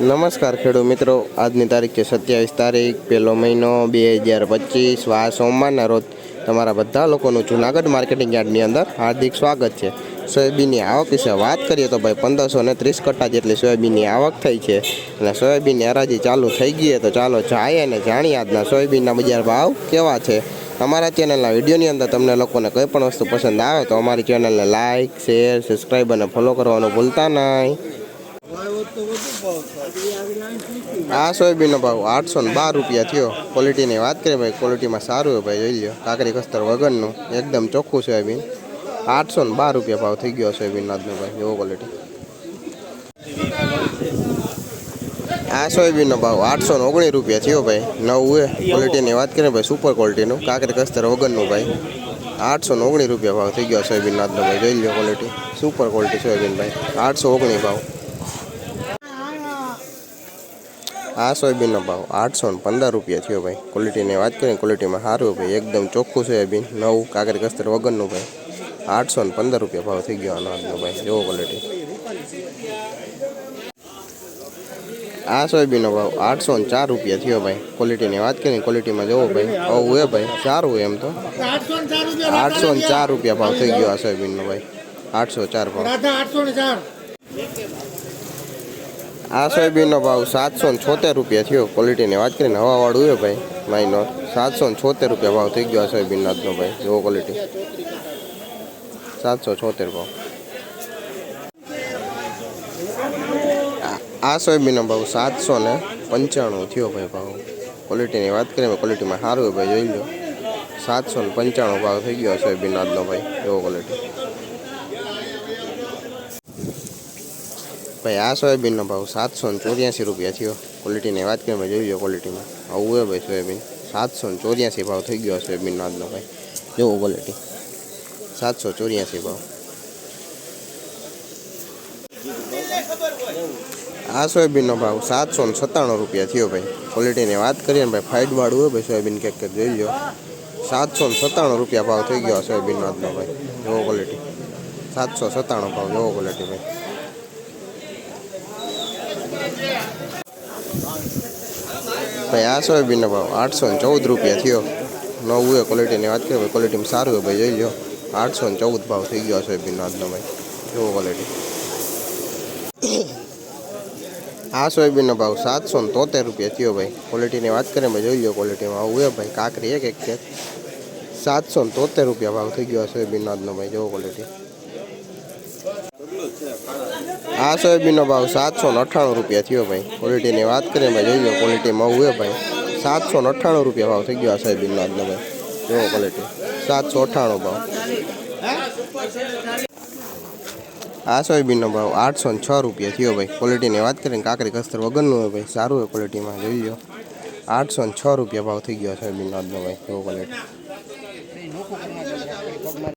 નમસ્કાર ખેડૂત મિત્રો. આજની તારીખ છે સત્યાવીસ તારીખ, પહેલો મહિનો બે હજાર પચીસ, વા સોમવારના રોજ તમારા બધા લોકોનું જુનાગઢ માર્કેટિંગ યાર્ડની અંદર હાર્દિક સ્વાગત છે. સોયાબીનની આવક વિશે વાત કરીએ તો ભાઈ પંદરસો ને ત્રીસ કટ્ટા જેટલી સોયાબીનની આવક થઈ છે. અને સોયાબીનની હરાજી ચાલુ થઈ ગઈ તો ચાલો જાય અને જાણીએ આજના સોયાબીનના બજાર ભાવ કેવા છે. અમારા ચેનલના વિડીયોની અંદર તમને લોકોને કોઈ પણ વસ્તુ પસંદ આવે તો અમારી ચેનલને લાઇક શેર, સબસ્ક્રાઈબ અને ફોલો કરવાનું ભૂલતા નહીં. આ સોયાબીનનો ભાવ આઠસો ને બાર રૂપિયા થયો. ક્વોલિટીની વાત કરીએ ભાઈ ક્વોલિટીમાં સારું હોય ભાઈ, જોઈ લો કાકરી કસ્તર, વગરનું, એકદમ ચોખ્ખું સોયાબીન. આઠસો ને બાર રૂપિયા ભાવ થઈ ગયો સોયાબીનનો આજનો ભાઈ, એવો ક્વોલિટી આ સોયાબીનનો ભાવ આઠસો ને ઓગણીસ રૂપિયા થયો ભાઈ, નવું એ ક્વોલિટીની વાત કરીએ ભાઈ સુપર ક્વોલિટીનું કાકરી કસ્તર, વગરનું ભાઈ, આઠસો ને ઓગણીસ રૂપિયા ભાવ થઈ ગયો સોયાબીનનો આજનો ભાઈ, જોઈ લો ક્વોલિટી સુપર ક્વોલિટી સોયાબીન ભાઈ, આઠસો ઓગણીસ ભાવ. આ સોયાબીનનો ભાવ આઠસો ને પંદર રૂપિયા થયો ભાઈ. ક્વોલિટીની વાત કરીએ ક્વોલિટીમાં સારું ભાઈ. એકદમ ચોખ્ખું સોયાબીન, નવું કાકરી કસ્તર વગરનું ભાઈ. આઠસો ને પંદર રૂપિયા ભાવ થઈ ગયો આનો ભાઈ જેવો ક્વોલિટી આ સોયાબીનનો ભાવ આઠસો ને ચાર રૂપિયા થયો ભાઈ. ક્વોલિટીની વાત કરીએ ક્વોલિટીમાં જોવો ભાઈ, આવું એ ભાઈ, સારું એમ તો. આઠસો ને ચાર રૂપિયા ભાવ થઈ ગયો આ સોયાબીનનો ભાઈ. આઠસો ચાર ભાવ. આઠસો ચાર. આ સોયાબીનનો ભાવ સાતસો ને છોતેર રૂપિયા થયો. ક્વોલિટીની વાત કરીને હવાવાળું હોય ભાઈ માઇનો સાતસો ને છોતેર રૂપિયા ભાવ થઈ ગયો આ સોયાબીન આજનો ભાઈ, જેવો ક્વોલિટી સાતસો છોતેર ભાવ. આ- આ સોયાબીનનો ભાવ સાતસો ને પંચાણું થયો ભાઈ ભાવ. ક્વોલિટીની વાત કરીએ ક્વોલિટીમાં સારું હોય ભાઈ, જોઈ લો. સાતસો ને પંચાણું ભાવ થઈ ગયો સોયાબીન આજનો ભાઈ, એવો ક્વોલિટી ભાઈ, આ સોયાબીનનો ભાવ સાતસો ને ચોર્યાસી રૂપિયા થયો. ક્વોલિટીની વાત કરીએ, જોઈ લો ક્વોલિટીમાં આવું હોય ભાઈ સોયાબીન. સાતસો ને ચોર્યાસી ભાવ થઈ ગયો સોયાબીનનો આજનો ભાઈ. જેવો ક્વોલિટી સાતસો ચોર્યાસી ભાવ. આ સોયાબીનનો ભાવ સાતસો ને સત્તાણું રૂપિયા થયો ભાઈ. ક્વોલિટીની વાત કરીએ ને ભાઈ ફાઇટવાળું હોય ભાઈ સોયાબીન કેક ક્યાંક જોઈ લો. સાતસો ને સત્તાણું રૂપિયા ભાવ થઈ ગયો સોયાબીનનો આજનો ભાઈ. જોવો ક્વોલિટી સાતસો સત્તાણું ભાવ, જોવો ક્વોલિટી ભાઈ. ભાઈ, આ સોયાબીનનો ભાવ આઠસો ને ચૌદ રૂપિયા થયો. નવું હોય ક્વોલિટીની વાત કરીએ ક્વોલિટીમાં સારું હોય ભાઈ, જોઈ લો આઠસો ને ચૌદ ભાવ થઈ ગયો સોયાબીનનો આજનો ભાઈ. જુઓ ક્વોલિટી આ સોયાબીનનો ભાવ સાતસો ને તોતેર રૂપિયા થયો, ભાઈ. ક્વોલિટીની વાત કરીએ, ભાઈ, જોઈ લો ક્વોલિટીમાં આવું હોય ભાઈ, કાકરી એક એક સાતસો ને તોતેર રૂપિયા ભાવ થઈ ગયો સોયાબીનનો આજનો ભાઈ જેવો ક્વોલિટી આ સોયાબીનનો ભાવ સાતસો ને અઠ્ઠાણું રૂપિયા થયો ભાઈ. ક્વોલિટીની વાત કરીએ ભાઈ, જોઈ લો ક્વોલિટીમાં હોય ભાઈ. સાતસો ને અઠ્ઠાણું રૂપિયા ભાવ થઈ ગયો આ સોયાબીનનો આજનો ભાઈ. જેવો ક્વોલિટી સાતસો અઠ્ઠાણું ભાવ. આ સોયાબીનનો ભાવ આઠસો ને છ રૂપિયા થયો ભાઈ. ક્વોલિટીની વાત કરીને કાંકરી કસ્તર વગરનું હોય ભાઈ. સારું હોય ક્વોલિટીમાં જોઈ લો. આઠસો ને છ રૂપિયા ભાવ થઈ ગયો સોયાબીનનો આજનો ભાઈ. એવો ક્વોલિટી